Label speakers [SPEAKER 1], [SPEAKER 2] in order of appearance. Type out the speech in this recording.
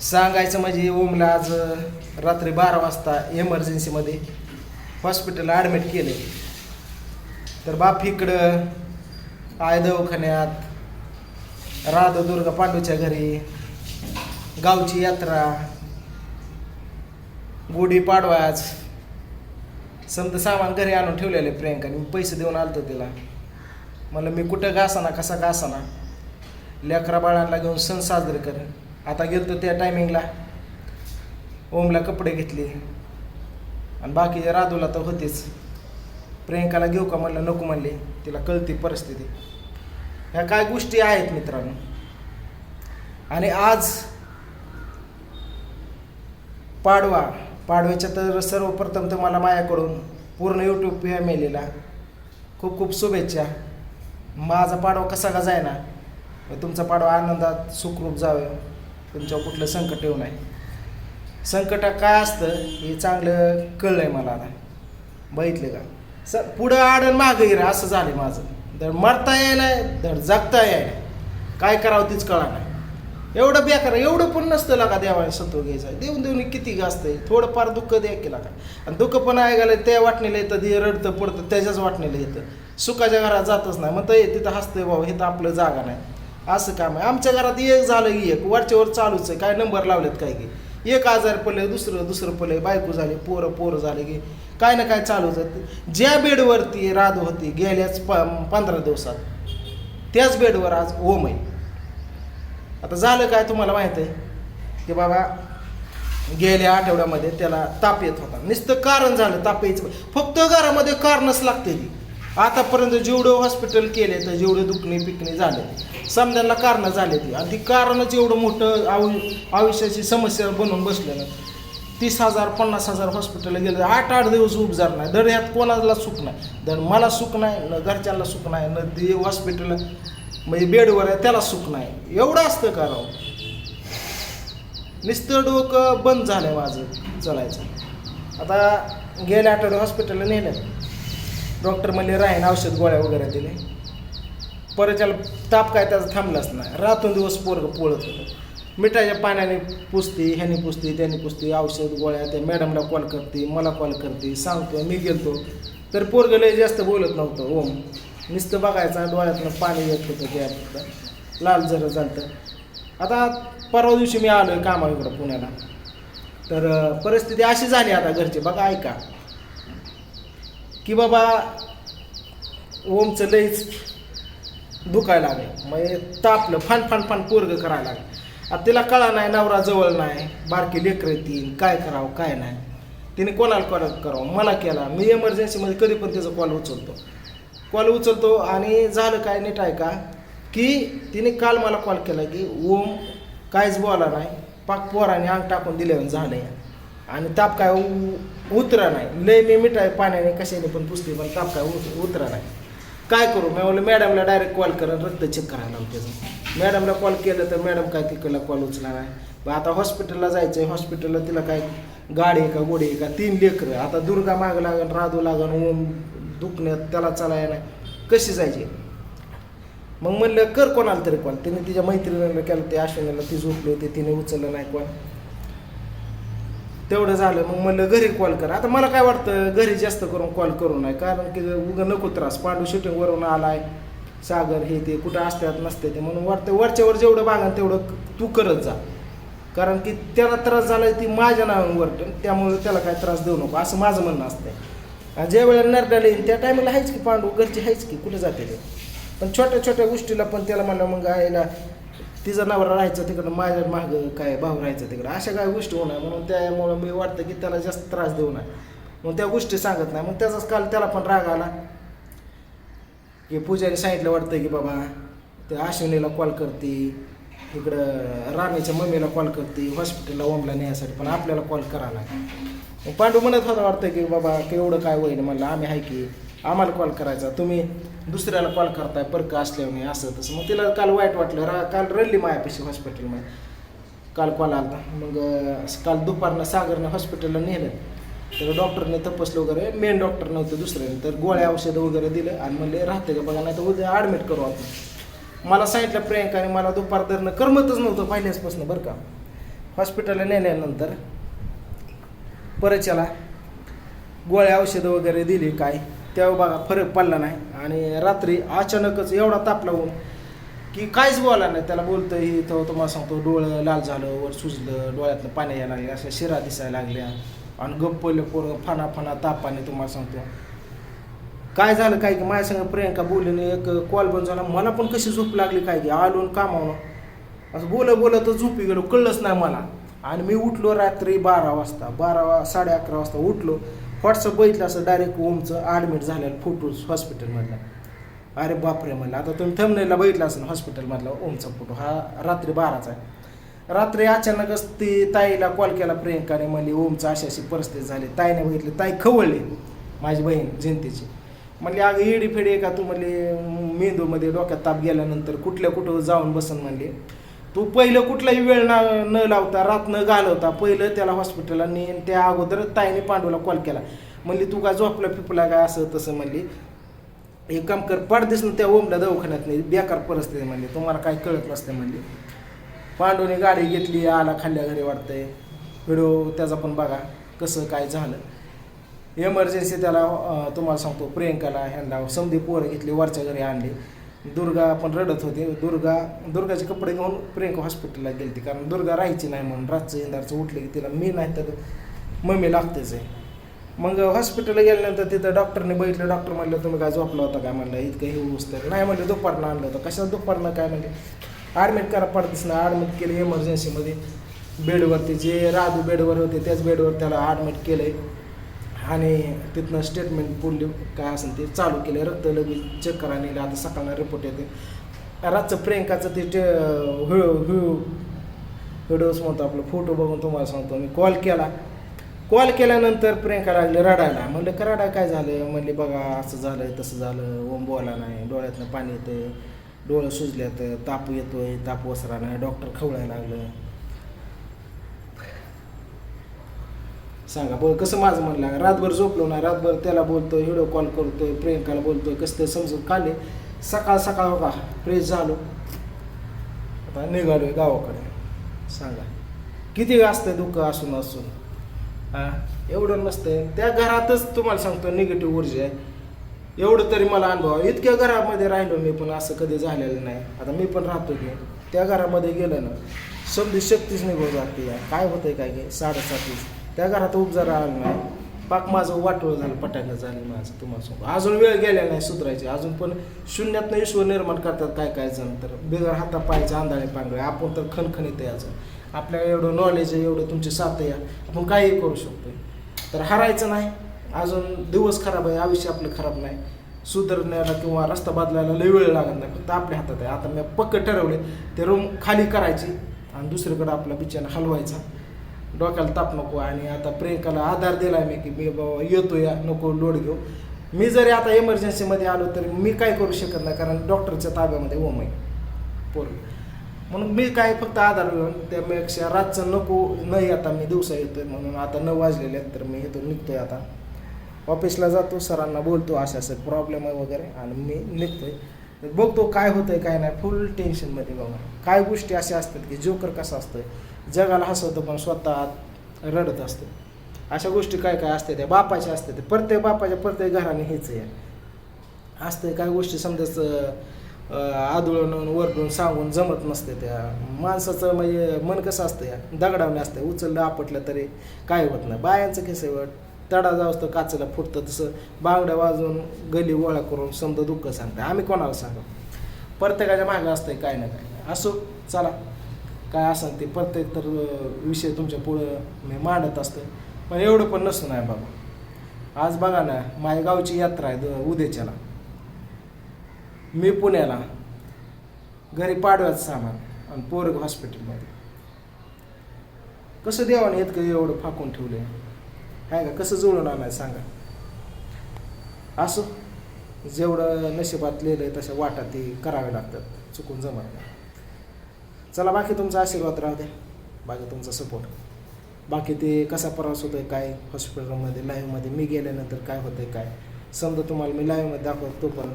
[SPEAKER 1] सांगायचं म्हणजे ओमला आज रात्री बारा वाजता एमर्जन्सीमध्ये हॉस्पिटलला ॲडमिट केले. तर बाप इकडं आय दवाखान्यात राधदुर्गा पांडूच्या घरी गावची यात्रा गुढी पाडवाच समजा सामान घरी आणून ठेवलेले प्रियंकाने मी पैसे देऊन आलतो तिला. म्हणलं मी कुठं घासाना कसा घासाना? लेकरा बाळांना घेऊन सण साजरे करेन आता गेलतो त्या टायमिंगला ओमला कपडे घेतले. आणि बाकीच्या राधूला तर होतेच. प्रियंकाला घेऊ का म्हणलं नको म्हणले. तिला कळती परिस्थिती. ह्या काय गोष्टी आहेत मित्रांनो? आणि आज पाडवा. पाडव्याच्या तर सर्वप्रथम तर मला माझ्याकडून पूर्ण यूट्यूब फॅमिलीला खूप खूप शुभेच्छा. माझा पाडवा कसा का जायना तुमचा पाडवा आनंदात सुखरूप जावं. तुमच्यावर कुठलं संकट येऊ नये. संकट काय असतं हे चांगलं कळलं आहे मला आता. बघितलं का? स पुढं आडण मागं येईल असं झालं माझं. धड मरता यायला धड जगता यायला काय करावं तीच कळा नाही. एवढं बेकार एवढं पण नसतं लागा देवाने सत्व घ्यायचं. देऊन देऊन किती असतंय थोडंफार दुःख द्या केला का आणि दुःख पण ऐकायला त्या वाटणीला येतं ते रडतं पडतं त्याच्याच वाटणीला येतं. सुखाच्या घरात जातच नाही. मग ते तिथं हसतंय बाबा हे तर आपलं जागा नाही. असं काम आहे. आमच्या घरात एक झालं की एक. वरच्यावर चालूच आहे. काय नंबर लावलेत काय की? एक आजार पडले दुसरं दुसरं पडले बायको झाले पोरं पोरं झाले की काय ना काय चालूच आहे. ज्या बेडवरती राध होती गेल्याच प पंधरा दिवसात त्याच बेडवर आज ओम आहे. आता झालं काय तुम्हाला माहीत आहे? की बाबा गेल्या आठवड्यामध्ये त्याला ताप येत होता. नुसतं कारण झालं ताप यायचं. फक्त घरामध्ये कारणच लागते ती. आतापर्यंत जेवढं हॉस्पिटल केले तर जेवढे दुखणे पिकणे झाले. समजायला कारणं झाले ती. आणि ती कारणच एवढं मोठं आयु आयुष्याची समस्या बनवून बसलेलं. तीस हजार पन्नास हजार हॉस्पिटलला गेलं. आठ आठ दिवस उपजार नाही. दर ह्यात कोणाला सुख नाही. दर मला सुख नाही न घरच्यांना सुख नाही न ते हॉस्पिटल म्हणजे बेडवर आहे त्याला सुख नाही. एवढं असतं कारण. निस्तर डोकं बंद झालं आहे माझं चलायचं आता गेल्या आठवड्या हॉस्पिटलला नेलं. डॉक्टर म्हणले राहीन औषध गोळ्या वगैरे दिले. परत त्याला ताप काय त्याचा थांबलाच नाही. रातून दिवस पोरग पोळत होतं. मिठाच्या पाण्याने पुसते ह्याने पुसते त्याने पुसते औषध गोळ्या त्या मॅडमला कॉल करते मला कॉल करते सांगतो मी गेलतो. तर पोरग लय जास्त बोलत नव्हतं ओम. नुसतं बघायचा डोळ्यातनं पाणी येत होतं त्या लाल जरं झालं आता परवा दिवशी मी आलो आहे कामाला इकडं पुण्याला. तर परिस्थिती अशी झाली आता घरची. बघा ऐका. की बाबा ओमचं लईच दुखायला लागले म्हणजे तापलं फान फान फान पोरग करायला लागलं आता तिला कळा नाही नवरा जवळ नाही बारकी लेकरं येतील काय करावं काय नाही. तिने कोणाला कॉल करावं? मला केला. मी एमर्जन्सीमध्ये कधी पण त्याचा कॉल उचलतो. कॉल उचलतो आणि झालं काय नीट आहे का? की तिने काल मला कॉल केला की ओम काहीच बोला नाही. पाक पोराने अंग टाकून दिल्यावर झालं आणि ताप काय? उतरा नाही. लय मी मिठाय पाण्याने कशाने पण पुसते पण ताप काय उत- उतरा नाही. काय करू? मी म्हणलं मॅडमला डायरेक्ट कॉल करा रक्त चेक करायला त्याचं. मॅडमला कॉल केलं तर मॅडम काय तिकडला कॉल उचला नाही मग आता हॉस्पिटलला जायचं आहे हॉस्पिटलला तिला काय गाडी आहे का गोडी आहे का? तीन लेकरं. आता दुर्गा मागं लागन राधू लागन ओम दुखण्यात त्याला चालाय नाही कशी जायची? मग म्हणलं कर कोणाला तरी कॉल तिने तिच्या मैत्रिणीला केलं ते अश्विनीला ती झोपली होती तिने उचललं नाही कॉल तेवढं झालं मग म्हणलं घरी कॉल कर. आता मला काय वाटतं घरी जास्त करून कॉल करू नये कारण की उगं नको त्रास. पांडू शूटिंगवरून आलाय सागर हे ते कुठं असतात नसते ते. म्हणून वाटतं वरच्यावर जेवढं बागा तेवढं तू करत जा. कारण की त्याला त्रास झाला ती माझ्या नावावर त्यामुळे त्याला काय त्रास देऊ नको. असं माझं म्हणणं असतं आणि ज्या वेळेला नरड्याला येईल त्या टायमाला आहेच की पांडू घरचे आहेच की कुठे जाते ते. पण छोट्या छोट्या गोष्टीला पण त्याला म्हणलं मग आईला तिचं नवरा राहायचं तिकडं माझ्या मागं काय भाऊ राहायचं तिकडं. अशा काय गोष्टी होणार. म्हणून त्यामुळं मी वाटतं की त्याला जास्त त्रास देऊ नये. मग त्या गोष्टी सांगत नाही. मग त्याचाच काल त्याला पण राग आला. की पूजाने सांगितलं वाटतं की बाबा ते अश्विनीला कॉल करते. इकडं राणीच्या मम्मीला कॉल करते. हॉस्पिटलला ओमला नेण्यासाठी पण आपल्याला कॉल करायला. मग पांडू म्हणत होता वाटतं की बाबा की एवढं काय होईल म्हणलं. आम्ही आहे की. आम्हाला कॉल करायचा. तुम्ही दुसऱ्याला कॉल करताय परक असल्याने असं तसं. मग तिला काल वाईट वाटलं. रा काल रडली मायापाशी हॉस्पिटलमध्ये काल कॉल आला. मग काल दुपारनं सागरनं हॉस्पिटलला नेलं. तर डॉक्टरने तपासलं वगैरे. मेन डॉक्टर नव्हतं दुसऱ्याने. तर गोळ्या औषधं वगैरे दिलं. आणि म्हणले राहते का बघा नाही तर उद्या ॲडमिट करू आपण. मला सांगितलं प्रियंकाने मला दुपार धरणं करमतच नव्हतं पहिल्याचपासून बरं का. हॉस्पिटलला नेल्यानंतर परत गोळ्या औषधं वगैरे दिली काय? तेव्हा बघा फरक पडला नाही. आणि रात्री अचानकच एवढा ताप लावून की काहीच बोला नाही. त्याला बोलतं ही तो तुम्हाला सांगतो डोळं लाल झालं वर सुजलं डोळ्यातलं पाणी यायला लागले अशा शिरा दिसायला लागल्या. आणि गप्पले पोरं फणा फणा तापाने तुम्हाला सांगतो. काय झालं काय की माझ्या संग प्रियंका बोललीने एक कॉल बंद झाला. मला पण कशी झोप लागली काय की आलो कामावून असं बोलत बोलत झोपी गेलो कळलंच नाही मला. आणि मी उठलो रात्री बारा वाजता बारा वा साडे अकरा वाजता उठलो. व्हॉट्सअप बघितलं असं डायरेक्ट ओमचं ॲडमिट झालेलं फोटोज हॉस्पिटलमधला अरे बापरे म्हणलं आता तुम्ही थंबनेलला बघितला असेल हॉस्पिटलमधला ओमचा फोटो हा रात्री बाराचा आहे. रात्री अचानकच ती ताईला कॉल केला प्रियंकाने म्हणली ओमचं अशी अशी परिस्थिती झाली ताईने बघितली ताई खवळली माझी बहीण जयंतीची म्हणली अगं एडी फेडी का तू? म्हणली मेंदूमध्ये डोक्यात ताप गेल्यानंतर कुठल्या कुठं जाऊन बसन म्हणली. तू पहिलं कुठलाही वेळ ना न लावता रात न घालवता पहिलं त्याला हॉस्पिटलला नेन त्या अगोदर ताईने पांडूला कॉल केला. म्हणली तू काय झोपला पिपला काय असं तसं म्हणली. एक काम कर पाडदेस ना त्या ओमला दवाखान्यात नाही बेकार परिस्थिती म्हणली. तुम्हाला काय कळत नसते म्हणली. पांडूने गाडी घेतली आला खाल्ल्या घरी वाटतंय व्हिडिओ त्याचा पण बघा कसं काय झालं. एमर्जन्सी त्याला तुम्हाला सांगतो प्रियंकाला ह्यांना समधी पोरं घेतली वरच्या घरी आणली. दुर्गा आपण रडत होते. दुर्गा दुर्गाचे कपडे घेऊन प्रियंका हॉस्पिटलला गेलती. कारण दुर्गा राहायची नाही म्हणून रातचं इंदारचं उठले की तिला मी नाही तर मम्मी लागतेच आहे. मग हॉस्पिटलला गेल्यानंतर तिथं डॉक्टरने बघितलं. डॉक्टर म्हणलं तुम्ही काय झोपला होता काय? म्हणलं इतकं हे उचतं नाही. म्हणलं दुपारनं आणलं होतं. कशाला दुपारनं काय म्हणजे ॲडमिट करा पडतेच ना ॲडमिट केलं इमर्जन्सीमध्ये बेडवरती जे राजू बेडवर होते त्याच बेडवर त्याला ॲडमिट केलं आहे आणि तिथनं स्टेटमेंट पुढली काय असेल ते चालू केलं. रक्त लगेच चेक करायला नेलं आता सकाळला रिपोर्ट येते. रातचं प्रियंकाचं ते टे व्हिडिओ व्हिडिओ व्हिडिओज म्हणतो आपलं फोटो बघून तुम्हाला सांगतो. मी कॉल केला. कॉल केल्यानंतर प्रियंका लागले रडायला. म्हणलं का रडा काय झालं? म्हणले बघा असं झालं तसं झालं. ओम बोला नाही. डोळ्यातनं पाणी येतं डोळं सुजल्यात. ताप येतोय. ताप वसरा नाही. डॉक्टर खवळायला लागलं. सांगा बरं कसं माझं म्हणलं रातभर झोपलो ना रातभर त्याला बोलतोय व्हिडिओ कॉल करतोय प्रियंकाला बोलतोय कसं ते समजून काढले. सकाळ सकाळ बघा फ्रेश झालो. आता निघालोय गावाकडे. सांगा किती असतंय दुःख असून असून? हां? एवढं नसतंय. त्या घरातच तुम्हाला सांगतो निगेटिव्ह ऊर्जा आहे. एवढं तरी मला अनुभव आहे. इतक्या घरामध्ये राहिलो मी पण असं कधी झालेलं नाही. आता मी पण राहतो की त्या घरामध्ये गेलं ना समधी शक्तीच निघून जाते या. काय होतंय काय काय साडेसातीच त्या घरात उपजा राहिलं नाही. पाक माझं वाटोळ झालं पटाकं झालं माझं तुम्हाला अजून वेळ गेला नाही सुधरायची. अजून पण शून्यातनं ईश्वर निर्माण करतात काय काय जण तर. बिगर हाता पायचे आंधळे पांगळे आपण तर खणखणीत आहे अजून. आपल्याला एवढं नॉलेज आहे एवढं तुमची साथ आहे. आपण काहीही करू शकतो तर हरायचं नाही. अजून दिवस खराब आहे आयुष्य आपलं खराब नाही. सुधारण्याला किंवा रस्ता बदलायला लय वेळ लागत नाही. फक्त आपल्या हातात आहे. आता मी पक्क ठरवले ते रूम खाली करायची आणि दुसरीकडे आपला बिचारा हलवायचा. डोक्याला ताप नको आणि आता प्रियंकाला आधार दिला मी की मी बाबा येतो या नको लोड घेऊ. मी जरी आता इमर्जन्सीमध्ये आलो तरी मी काय करू शकत नाही कारण डॉक्टरच्या ताब्यामध्ये ओम आहे. पोर. म्हणून मी काय फक्त आधार घेऊन त्यापेक्षा रातचं नको नाही आता मी दिवसा येतोय म्हणून आता नऊ वाजलेले आहेत तर मी इथून निघतोय आता. ऑफिसला जातो सरांना बोलतो असं असं प्रॉब्लेम आहे वगैरे आणि मी निघतोय. तर बघतो काय होतंय काय नाही. फुल टेन्शनमध्ये बघा. काय गोष्टी अशा असतात की जोकर कसं असतं जगाला हसवतं पण स्वतः रडत असतो. अशा गोष्टी काय काय असते त्या बापाच्या असते ते प्रत्येक बापाच्या प्रत्येक घराने हेच आहे. असते काय गोष्टी समजाच आदळून वरडून सांगून जमत नसते त्या. माणसाचं म्हणजे मन कसं असतं या? दगडावणे असतं. उचललं आपटलं तरी काय होत नाही. बायांचं कसं तडा जाऊ तर काचेला फुटतं. तसं बांगड्या वाजवून गली गोळा करून समजा दुःख सांगतं. आम्ही कोणाला सांगा? प्रत्येकाच्या मागं असतंय काय ना काय. असो चला. काय असाल ते प्रत्येक तर विषय तुमच्या पुढं मी मांडत असतं. पण एवढं पण नसतं नाही बाबा. आज बघा ना माझ्या गावची यात्रा आहे द- उद्याच्याला. मी पुण्याला. घरी पाडव्याचं सामान आणि पोरग हॉस्पिटलमध्ये. कसं देवाने इतकं एवढं फाकून ठेवलं आहे का? कसं जुळून आणाय सांगा? असो. जेवढं नशिबात लिहिलं आहे तशा वाटा ती करावे लागतात. चुकून जमत नाही. चला बाकी तुमचा आशीर्वाद राहू द्या. बाकी तुमचा सपोर्ट बाकी ते कसा प्रवास होतोय काय हॉस्पिटलमध्ये लाईव्हमध्ये मी गेल्यानंतर काय होतंय काय? समजा तुम्हाला मी लाईव्हमध्ये दाखवतो तो पण